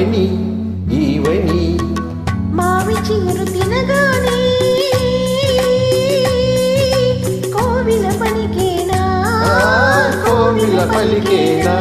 ఆమని ఈవని మావి చిగురు తినగానే కోవిల పలికేనా కోవిల పలికేనా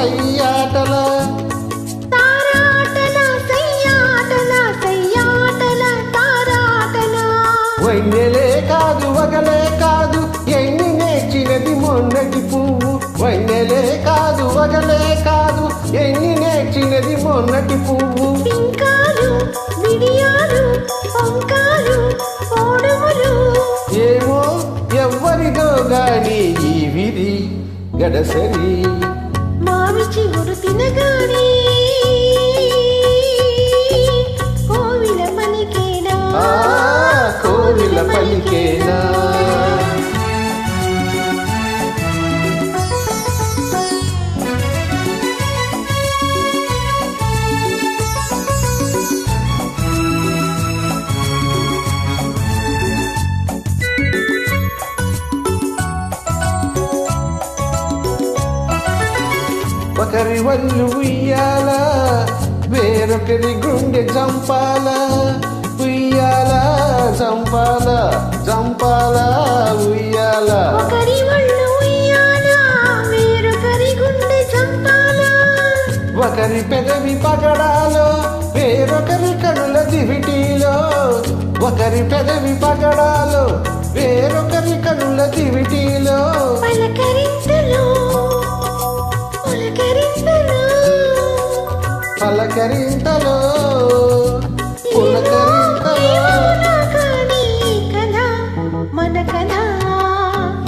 సయ్యాటల వన్నెలే కాదు వగలే కాదు ఎన్ని నేర్చినది మొన్నటి పువ్వు. వన్నెలే కాదు వగలే కాదు ఎన్ని నేర్చినది మొన్నటి పువ్వు. ఏమో ఎవ్వరిదో గాని ఈ విధి గడసరి. ఒకరి వల్లు ఉయ్యాల వేరొకరి గుండె చంపాల ఉయ్యాల చంపాల చంపాల ఉయ్యాల. ఒకరి పెదవి పగడాలో వేరొకరి కనుల దివిటీలో. ఒకరి పెదవి పగడాలో వేరొకరి కనుల దివిటీలో. పలకరింతలో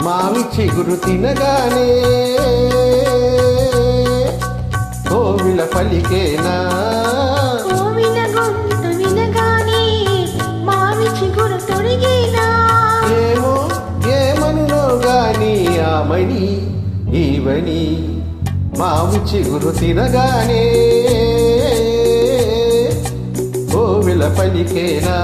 మావి చిగురు తినగానే కోవిల పలికేనా? ఏమో ఏమనునో గాని ఆమని ఈవని మావి చిగురు తినగానే పనికేనా?